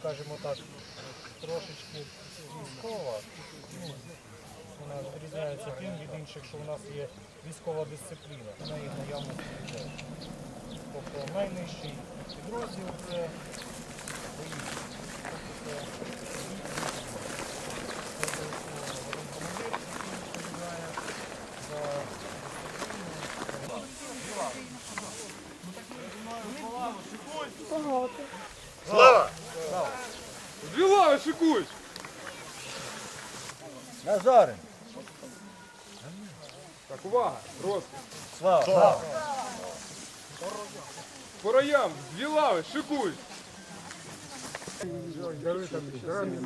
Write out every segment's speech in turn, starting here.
скажімо так, трошечки військова. Ну, вона відрізняється тим від інших, що у нас є військова дисципліна. Вона в наявності людей. Тобто найнижчий підрозділ це боїться. Шикують! Назаре. Так, увага, розвиток. Слава. По роям, дві лави, шикують. Присядьте.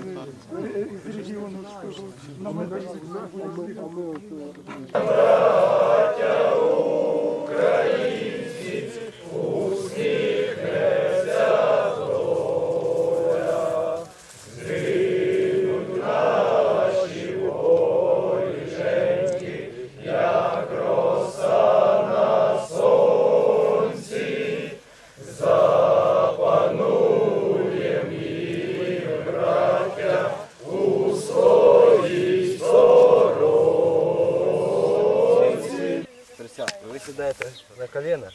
сідаєте на коліна.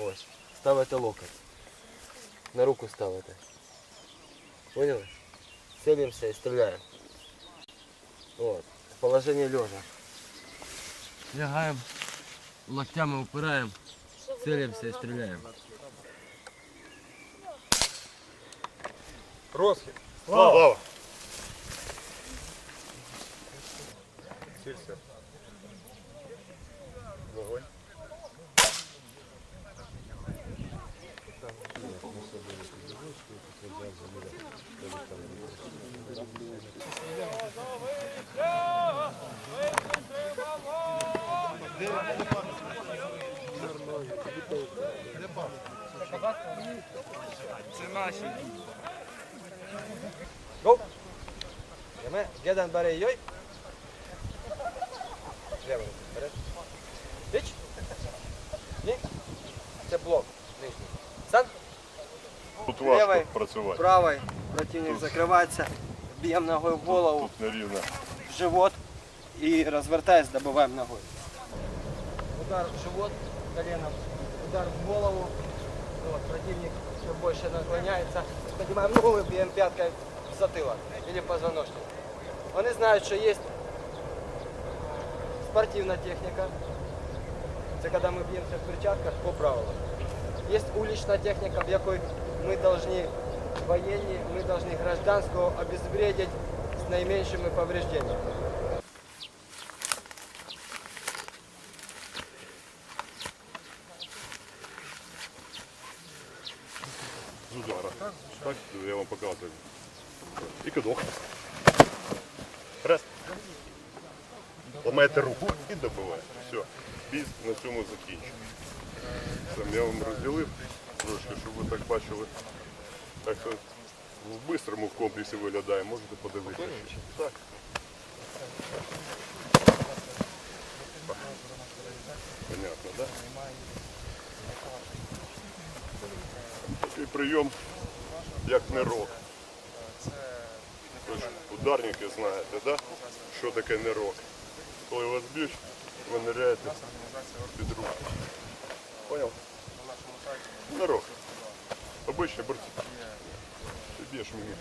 Ось. Ставите локоть. На руку ставите. Поняли? Целимся і стріляємо. От. Положення лежа. Лягаємо, локтями упираємо, целимся і стріляємо. Розхід. Слава! Цілься. Вогонь. Гоу! Йдемо. Гедан бере йой. Вперед. Піч. Ні. Це блок нижній. Тут важко Левой. працювати. Правий. Противник закривається. Б'ємо ногою в голову, Тут нерівно. в живот і розвертаясь, добиваємо ногою. Удар в живот коленом, удар в голову. Вот, противник все больше наклоняется. Поднимаем ногу и бьем пяткой в затылок или позвоночник. Вони знають, що є спортивна техніка. Це коли ми б'ємося в перчатках по правилам. Є улична техніка, в якій ми повинні воєнні, ми повинні гражданського обезвредити з найменшими поврежденнями. З удара. Так, я вам показую. І кидок. Раз. Ламаєте руку і добиваєте. Все. Бій на цьому закінчено. Сам я вам розділив трошки, щоб ви так бачили. Так що в бистрому комплексі виглядає, можете подивитися. Так. Понятно? Да? Такий прийом, як нерок. Ударники знаєте, да? що таке нерок. Коли вас б'ють, ви ниряєте під руку. Понял? Нерок. Обичний борці. Ти б'єш мені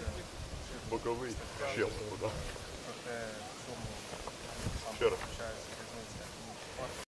боковий щел туди. Ще раз.